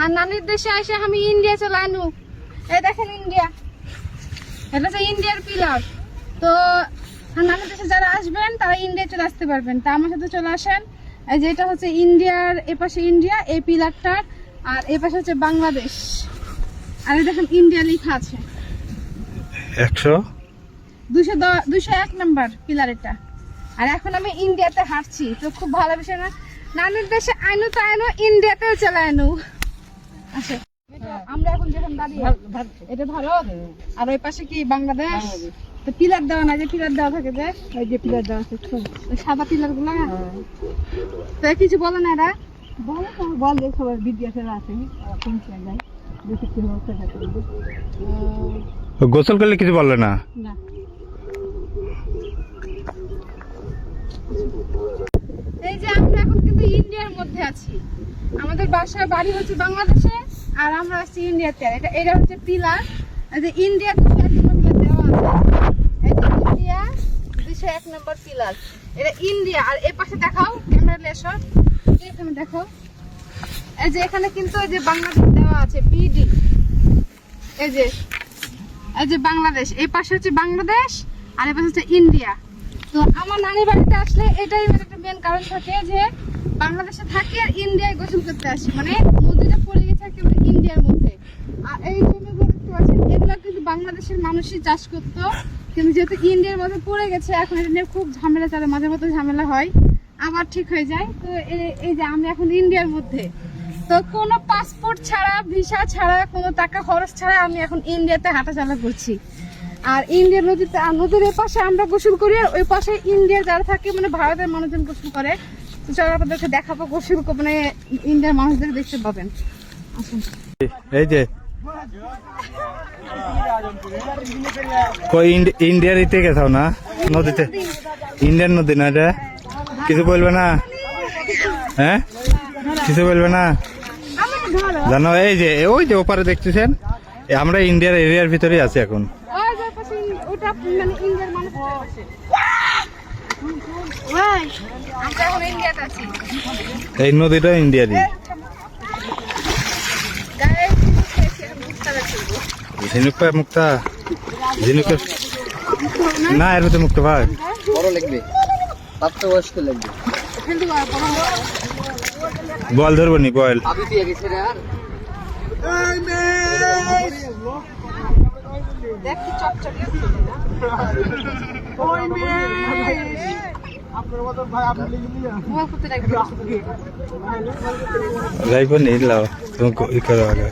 আর নানির দেশে এসে আমি ইন্ডিয়া চলে আনু। এই দেখেন ইন্ডিয়া। এটা হচ্ছে ইন্ডিয়ার পিলার তো নানির দেশে যারা আসবেন তারা ইন্ডিয়া চলে আসতে পারবেন। তা আমার সাথে চলে আসেন। এই যে এটা হচ্ছে ইন্ডিয়ার এপাশে ইন্ডিয়া এই পিলারটার আর এপাশে হচ্ছে বাংলাদেশ। আর এই দেখেন ইন্ডিয়া লেখা আছে। একশো? দুশো দুশো এক নম্বর পিলার এটা। আর এখন আমি ইন্ডিয়াতে হাঁটছি। তো খুব ভালো বিষয় না। নানির দেশে আইনু তো আইনু ইন্ডিয়াতেও চলে আইনু। আমরা এখন যেখানে দাঁড়িয়ে এটা ভারত আর ওই পাশে কি বাংলাদেশ? তো পিলার দেওয়া না যে পিলার দেওয়া থাকে যে পিলার দেওয়া আছে ওই সাদা পিলারগুলো তো কিছু বলে না এরা? বলো তো, বলে সবার বিদ্যাসের আছে। গোসল করলে কিছু বললে না? না। এই যে আমরা এখন কিন্তু ইন্ডিয়ার মধ্যে আছি। আমাদের বাসার বাড়ি হচ্ছে বাংলাদেশে, আর আমরা আছি ইন্ডিয়াতে। এটা এটা হচ্ছে পিলার। যে ইন্ডিয়া দুশো এক নম্বর দেওয়া আছে। ইন্ডিয়া, দুশো এক নম্বর পিলার। এটা ইন্ডিয়া। আর এ পাশে দেখাও, ক্যামেরা লেসর এখানে দেখাও এই যে এখানে কিন্তু এই যে বাংলাদেশ দেওয়া আছে, বিডি। এই যে এই যে বাংলাদেশ। এই পাশে হচ্ছে বাংলাদেশ, আর এই পাশে হচ্ছে ইন্ডিয়া। তো আমার নানি বাড়িতে আসলে এটাই মানে একটা মেন কারণ থাকে যে বাংলাদেশে থাকি আর ইন্ডিয়ায় গোসল করতে আসি। মানে নদীটা পড়ে গেছে একেবারে ইন্ডিয়ার মধ্যে। আর এই জমিগুলো দেখতে পাচ্ছেন, এগুলো কিন্তু বাংলাদেশের মানুষই চাষ করতো। কিন্তু যেহেতু ইন্ডিয়ার মধ্যে পড়ে গেছে, এখন এটা নিয়ে খুব ঝামেলা চলে, মাঝে মধ্যে ঝামেলা হয়। আবার ঠিক হয়ে যায়। তো এ- এই যে আমি এখন ইন্ডিয়ার মধ্যে। তো কোনো পাসপোর্ট ছাড়া ভিসা ছাড়া, কোনো টাকা খরচ ছাড়া আমি এখন ইন্ডিয়াতে হাঁটাচলা করছি। আর ইন্ডিয়ার নদীতে নদীর এই পাশে আমরা গোসল করি, আর ওই পাশে ইন্ডিয়া যারা থাকে মানে ভারতের মানুষজন গোসল করে তো চলো আপনাদেরকে দেখাবো গোসল মানে ইন্ডিয়ার মানুষদের দেখতে পাবেন। আসুন। এই যে। কই ইন্ডিয়ার ইতে গেছাও না? নদীতে? ইন্ডিয়ান নদী না এটা? কিছু বলবে না? হ্যাঁ? কিছু বলবে না? জানো এই যে ওই যে ওপারে দেখতেছেন? আমরা ইন্ডিয়ার এরিয়ার ভিতরেই আছি এখন। ওটা মানে ইন্ডিয়ার এই নদীটা ইন্ডিয়ারই। ঝিনুক পায় মুক্তা। ঝিনুকের না এর ভিতরে মুক্ত ভাই। বড় লাগবে। প্রাপ্তবয়স্ক। বল ধরবো নি বল। আবি দিয়ে গেছে রে আর। দেখ কি চকচকে মোবাইল করতে রাখবি যাইব নি লাও তুমি ই করো আগে